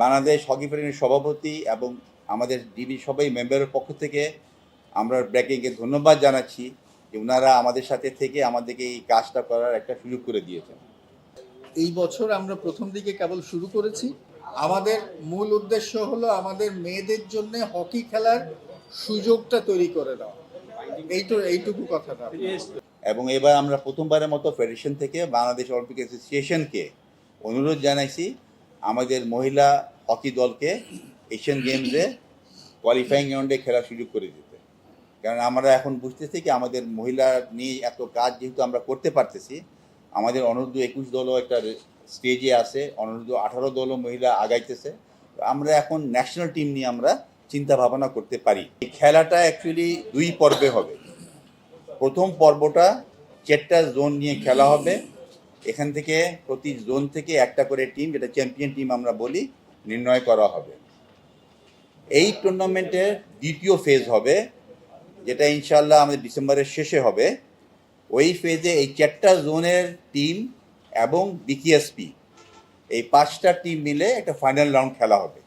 Bangladesh hockey ফেডারেশনের সভাপতি এবং আমাদের ডিবি সবাই মেম্বারের পক্ষ থেকে আমরা ব্র্যাকিংকে ধন্যবাদ জানাচ্ছি যে ওনারা আমাদের সাথে থেকে আমাদেরকে এই কাজটা করার একটা সুযোগ করে দিয়েছেন। এই বছর আমরা প্রথম দিকে কেবল শুরু করেছি। আমাদের মূল উদ্দেশ্য হলো আমাদের মেয়েদের জন্য হকি খেলার সুযোগটা তৈরি করে দেওয়া। এইটু এইটুকু কথাটা। এবং এবার আমরা প্রথমবারের মতো ফেডারেশন থেকে বাংলাদেশ অলিম্পিক অ্যাসোসিয়েশনকে অনুরোধ জানাইছি। আমাদের মহিলা হকি দলকে এশিয়ান গেমসে কোয়ালিফাইং রাউন্ডে খেলার সুযোগ করে দিতে। কারণ আমরা এখন বুঝতেছি কি আমাদের মহিলা নিয়ে এত কাজ যেহেতু আমরা করতে পারতেছি, আমাদের অনূর্ধ্ব একুশ দলও একটা স্টেজে আছে, অনূর্ধ্ব আঠারো দলও মহিলা আগাইতেছে। আমরা এখন ন্যাশনাল টিম নিয়ে আমরা চিন্তা ভাবনা করতে পারি। এই খেলাটা অ্যাকচুয়ালি দুই পর্বে হবে। প্রথম পর্বটা চারটা জোন নিয়ে খেলা হবে। এখান থেকে প্রতি জোন থেকে একটা করে টিম যেটা চ্যাম্পিয়ন টিম আমরা বলি নির্ণয় করা হবে। এই টুর্নামেন্টের দ্বিতীয় ফেজ হবে, যেটা ইনশাল্লাহ আমাদের ডিসেম্বরের শেষে হবে। ওই ফেজে এই চারটা জোনের টিম এবং বিকিএসপি এই পাঁচটা টিম মিলে একটা ফাইনাল রাউন্ড খেলা হবে।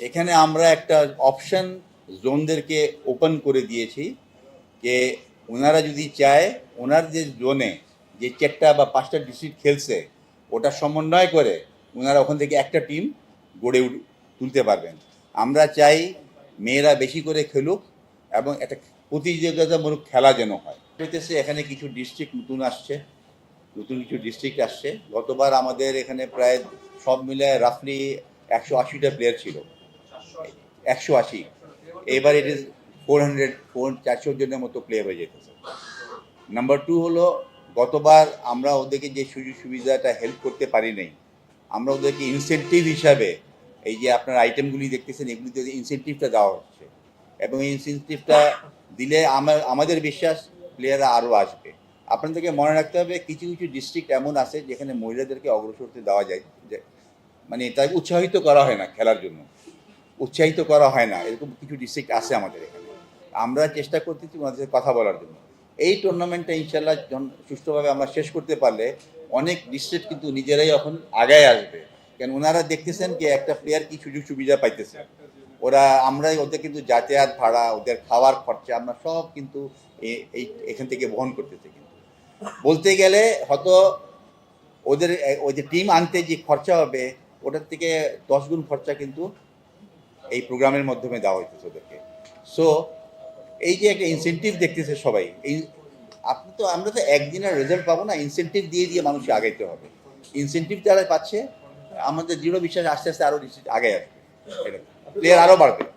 এখানে আমরা একটা অপশন জোনদেরকে ওপেন করে দিয়েছি যে ওনারা যদি চায়, ওনার যে জোনে যে চারটা বা পাঁচটা ডিস্ট্রিক্ট খেলছে, ওটা সমন্বয় করে ওনারা ওখান থেকে একটা টিম গড়ে তুলতে পারবেন। আমরা চাই মেয়েরা বেশি করে খেলুক এবং একটা প্রতিযোগিতামূলক খেলা যেন হয়। হইতেছে এখানে কিছু ডিস্ট্রিক্ট নতুন আসছে, নতুন কিছু ডিস্ট্রিক্ট আসছে। গতবার আমাদের এখানে প্রায় সব মিলে রাফলি একশো আশিটা প্লেয়ার ছিল। একশো আশি। এবার it is four hundred four চারশো জনের মতো প্লেয়ার হয়ে যেতেছে। নাম্বার টু হলো, গতবার আমরা ওদেরকে যে সুযোগ সুবিধাটা হেল্প করতে পারি নাই আমরা ওদেরকে ইনসেন্টিভ হিসাবে এই যে আপনার আইটেমগুলি দেখতেছেন, এগুলিতে ইনসেন্টিভটা দেওয়া হচ্ছে। এবং এই ইনসেন্টিভটা দিলে আমার আমাদের বিশ্বাস প্লেয়াররা আরও আসবে। আপনাদেরকে মনে রাখতে হবে, কিছু কিছু ডিস্ট্রিক্ট এমন আছে যেখানে মহিলাদেরকে অগ্রসর হতে দেওয়া যায়, যে মানে তাকে উৎসাহিত করা হয় না খেলার জন্য। উৎসাহিত করা হয় না, এরকম কিছু ডিস্ট্রিক্ট আছে আমাদের এখানে। আমরা চেষ্টা করতেছি ওনাদের কথা বলার জন্য। এই টুর্নামেন্টটা ইনশাল্লাহ সুষ্ঠুভাবে আমরা শেষ করতে পারলে অনেক ডিস্ট্রিক্ট কিন্তু নিজেরাই এখন আগায় আসবে। কেন ওনারা দেখতেছেন কি একটা প্লেয়ার কি সুযোগ সুবিধা পাইতেছে। ওরা আমরাই ওদের কিন্তু যাতায়াত ভাড়া, ওদের খাওয়ার খরচা, আমরা সব কিন্তু এই, এখান থেকে বহন করতেছি কিন্তু। বলতে গেলে হয়তো ওদের, ওই যে টিম আনতে যে খরচা হবে, ওটার থেকে দশ গুণ খরচা কিন্তু এই প্রোগ্রামের মাধ্যমে দেওয়া হইতেছে ওদেরকে। সো এই যে একটা ইনসেন্টিভ দেখতেছে সবাই, এই আপনি তো, আমরা তো একদিনের রেজাল্ট পাবো না ইনসেন্টিভ দিয়ে দিয়ে মানুষ আগাইতে হবে। ইনসেন্টিভ যারা পাচ্ছে, আমাদের দৃঢ় বিশ্বাস আস্তে আস্তে আরও আগে আসবে। প্লেয়ার আরও বাড়বে।